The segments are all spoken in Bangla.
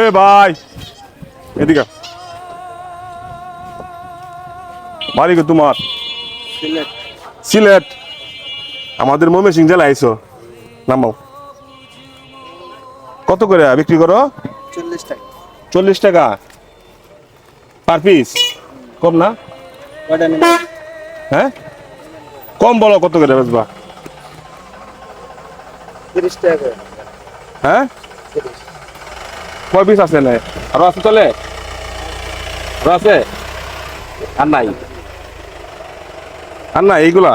এ ভাই এদিকে বাড়ি গো তোমার? সিলেট। আমাদের মমে সিং জেলা আইসো নামাও। কত করে বিক্রি করো? চল্লিশ টাকা। চল্লিশ টাকা। পার পিস কম না। হ্যাঁ? কম বলো কত করে বেচবা? তিরিশ টাকা করে। হ্যাঁ? কয় পিস আছে না আরও আছে চলে? আরও আছে? আর নাই? আর নাই এইগুলা?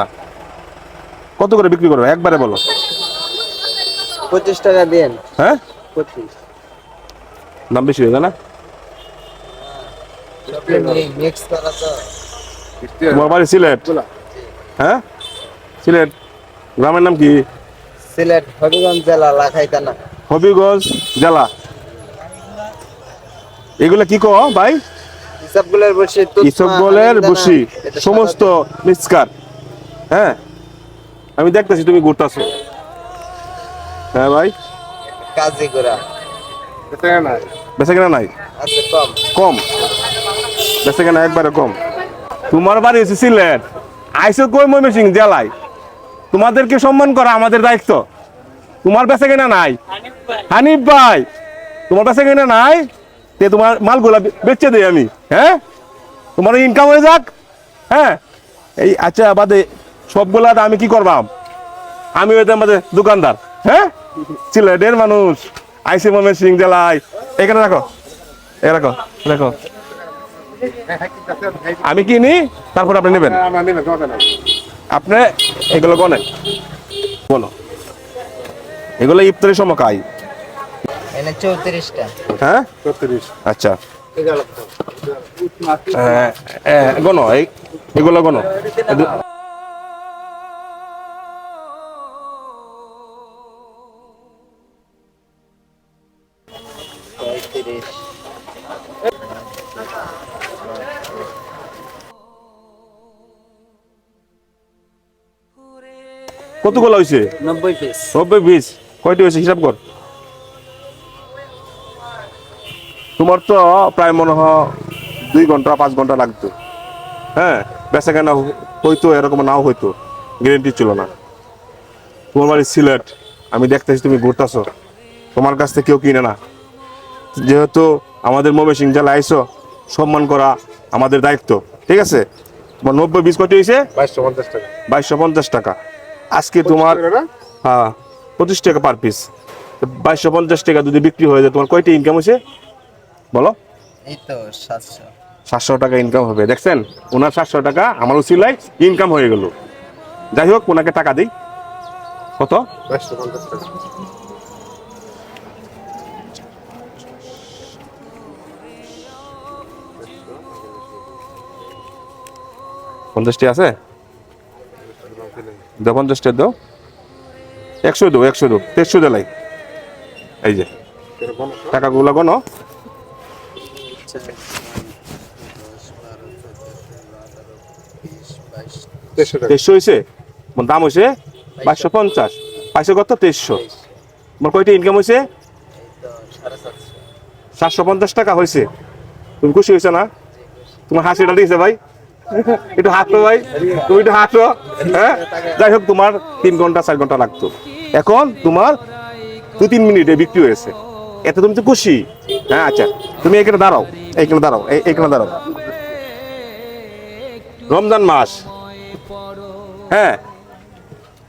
কত করে বিক্রি করো একবারে বলো। পঁচিশ টাকা দেন। হ্যাঁ? পঁচিশ। দাম বেশি হয়ে যায় না? তোমার বাড়ি সিলেট? হ্যাঁ? সিলেট। গ্রামের নাম কি? সিলেট হবিগঞ্জ জেলা লাখাই থানা হবিগঞ্জ জেলা। এগুলা কি কো ভাই? ইসবগুলের বসি ইসবগলের বসি সমস্ত মিসকার হ্যাঁ? আমি দেখতেছি তুমি ঘুরতেছো। হ্যাঁ ভাই? কাজী গোড়া বেচা কেনা নাই? কম। কম? বেচা কেনা একবারে কম। তোমার বাড়ি হচ্ছে সিলেট। আইসো কই ময়মনসিং জেলায়? তোমাদেরকে সম্মান করা আমাদের দায়িত্ব। তোমার বেচা কেনা নাই। হানিফ ভাই, তোমার কাছে কেনা নাই? তে তোমার মালগুলা বেচে দেই আমি হ্যাঁ? তোমার ইনকাম হয়ে যাক হ্যাঁ? এই আচ্ছা বাদে সবগুলা আমি কি করবাম? আমি হইতে আমাদের দোকানদার হ্যাঁ? সিলেটের মানুষ, আইসি ময়মন সিং জেলায়, এখানে রাখো, এ রাখো রাখো। আমি কিনি, তারপর আপনি নেবেন। আপনি এগুলো গনেন বলো। এগুলো খাই এনে চৌত্রিশটা। হ্যাঁ? আচ্ছা। হ্যাঁ, হ্যাঁ, গনো এগুলো গনো কতগুলো হয়েছে নব্বই পিস নব্বই বিশ কয়টি হয়েছে হিসাব কর। তোমার তো প্রায় মনে হয় দুই ঘণ্টা পাঁচ ঘণ্টা লাগতো। হ্যাঁ বেচা কেনা হইতো এরকম নাও হইতো গ্যারেন্টি ছিল না। তোমার বাড়ি সিলেট আমি দেখতেছি তুমি ঘুরতেছো। তোমার কাছ থেকে কেউ কিনে না। যেহেতু আমাদের মমে সিং জেলা আইসো সম্মান করা আমাদের দায়িত্ব। ঠিক আছে? তোমার নব্বই বিশ কয়টি হয়েছে বাইশশো পঞ্চাশ টাকা। বাইশশো পঞ্চাশ টাকা। আজকে তোমার হ্যাঁ পঁচিশ টাকা পার পিস বাইশশো পঞ্চাশ টাকা যদি বিক্রি হয়ে যায় তোমার কয়টি ইনকাম হয়েছে বলো। এই তো সাতশো। সাতশো টাকা ইনকাম হবে। দেখছেন? ওনার সাতশো টাকা আমার উচিলাই ইনকাম হয়ে গেল। যাই হোক ওনাকে টাকা দিই। কত? পঞ্চাশটি আছে? দাও পঞ্চাশটা দাও। একশো দাও একশো দাও দেড়শো দেলাই। এই যে। টাকাগুলো গনো টাকা তেইশশো হয়েছে দাম হয়েছে বাইশশো পঞ্চাশ। পাইছো কত? তেইশশো। মোর কয়টা ইনকাম হয়েছে সাতশো পঞ্চাশ টাকা হয়েছে তুমি খুশি হয়েছে না? তোমার হাসিটা দিয়েছে ভাই? একটু হাঁটো ভাই। তুমি একটু হাঁটো হ্যাঁ? যাই হোক তোমার তিন ঘণ্টা চার ঘণ্টা লাগতো। এখন তোমার দু তিন মিনিটে বিক্রি হয়েছে। এতে তুমি তো খুশি। হ্যাঁ আচ্ছা। তুমি এখানে দাঁড়াও। এইখানে দাঁড়াও এই- এইখানে দাঁড়াও। রমজান মাস। হ্যাঁ।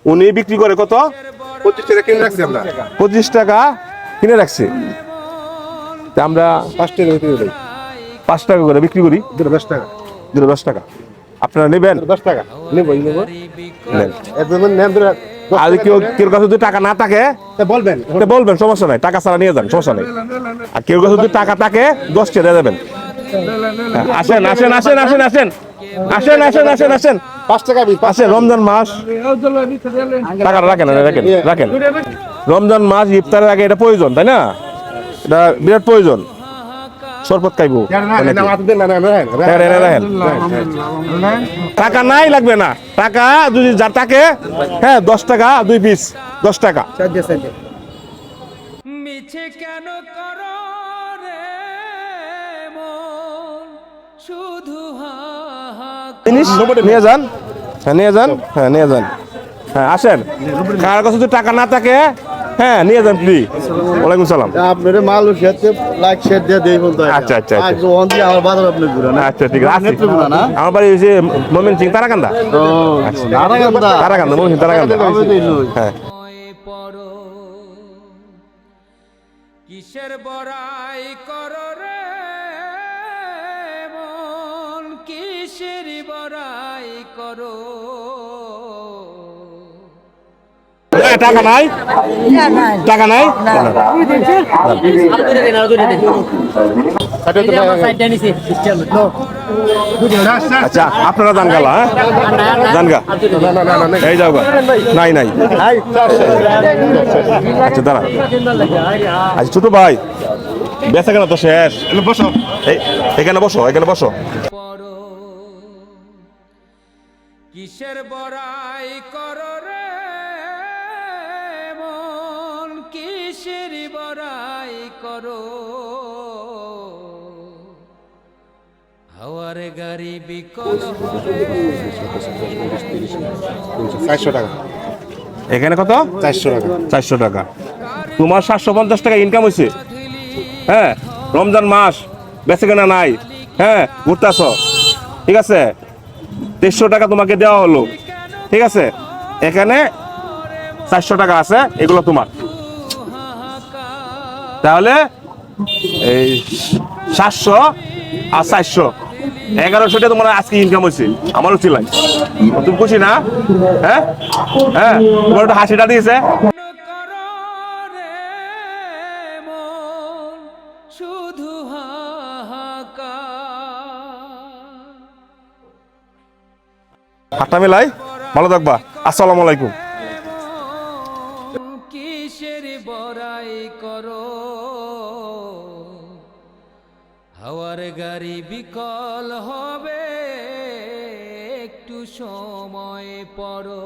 উনি বিক্রি করে কত? পঁচিশ টাকা কিনে রাখছি আমরা। পঁচিশ টাকা কিনে রাখছে। তা আমরা পাঁচ টাকা বিক্রি করি পাঁচ টাকা করে বিক্রি করি। দুটো দশ টাকা। দুটো দশ টাকা। আপনারা নেবেন? দশ টাকা। নেব নেব। নেন। একদম নেন আর কেউ কেউ কাছে যদি টাকা না থাকে তা বলবেন। বলবেন সমস্যা নাই টাকা ছাড়া নিয়ে যান সমস্যা নেই। আর কেউ কাছে যদি টাকা থাকে দশ টাকা দিয়ে দেবেন। হ্যাঁ, আসেন আসেন আসেন আসেন আসেন। আসেন আসেন আসেন আসেন। পাঁচ টাকা বিল আসেন রমজান মাস। টাকাটা রাখেন রাখেন। রাখেন। রমজান মাস ইফতারের আগে এটা প্রয়োজন তাই না? এটা বিরাট প্রয়োজন। শরবত খাইবো। টাকা নাই লাগবে না। টাকা যদি যার থাকে হ্যাঁ দশ টাকা দুই পিস দশ টাকা। মিছ কেন করো শুধু জিনিস নিয়ে যান। হ্যাঁ নিয়ে যান। হ্যাঁ নিয়ে যান। হ্যাঁ আসেন। কার কাছে যদি টাকা না থাকে হ্যাঁ নিয়ে যান প্লিজ ওয়ালাইকুম সালাম। আপনার মাল খেতে লাইক শেয়ার দিয়ে দেই বলতো আচ্ছা, আচ্ছা, আচ্ছা। আজ ওন দিয়ে আমার বাজার আপনি ঘুরে না আচ্ছা ঠিক আছে। নেত্রকোনা না? আমার বাড়ি হচ্ছে মোমেন সিং তারাকান্দা। ও নারায়ণদা তারাকান্দা? মোমেন সিং তারাকান্দা। হ্যাঁ। কিসের বড়াই করো রে মন? কিসের বড়াই করো? টাকা নাই? টাকা নাই? আচ্ছা আপনারা দান গালা হ্যাঁ? দান এই যাও নাই নাই। আচ্ছা দাঁড়া। আচ্ছা ছোট ভাই বেচা কেনা তো শেষ। বসো। এখানে বসো এখানে বসো। কিসের বড়াই করো? করো। হাওয়ার গাড়ি বিকল হবে। চারশো টাকা। এখানে কত? চারশো টাকা। চারশো টাকা। তোমার সাতশো পঞ্চাশ টাকা ইনকাম হয়েছে হ্যাঁ রমজান মাস বেচে কেনা নাই। হ্যাঁ ঘুরতেছ। ঠিক আছে? দেড়শো টাকা তোমাকে দেওয়া হলো। ঠিক আছে? এখানে চারশো টাকা আছে এগুলো তোমার। তাহলে এই সাতশো আর চারশো। এগারোশোটা তোমার আজকে ইনকাম হয়েছে আমারও চিলাই তুমি খুশি না? হ্যাঁ? হ্যাঁ? তোমার একটা হাসিটা দিয়েছে। শুধু মেলাই, ভালো থাকবা। আসসালামু আলাইকুম। কিসের বড়াই করো। হাওয়ার গাড়ি বিকল হবে একটু সময় পড়ো।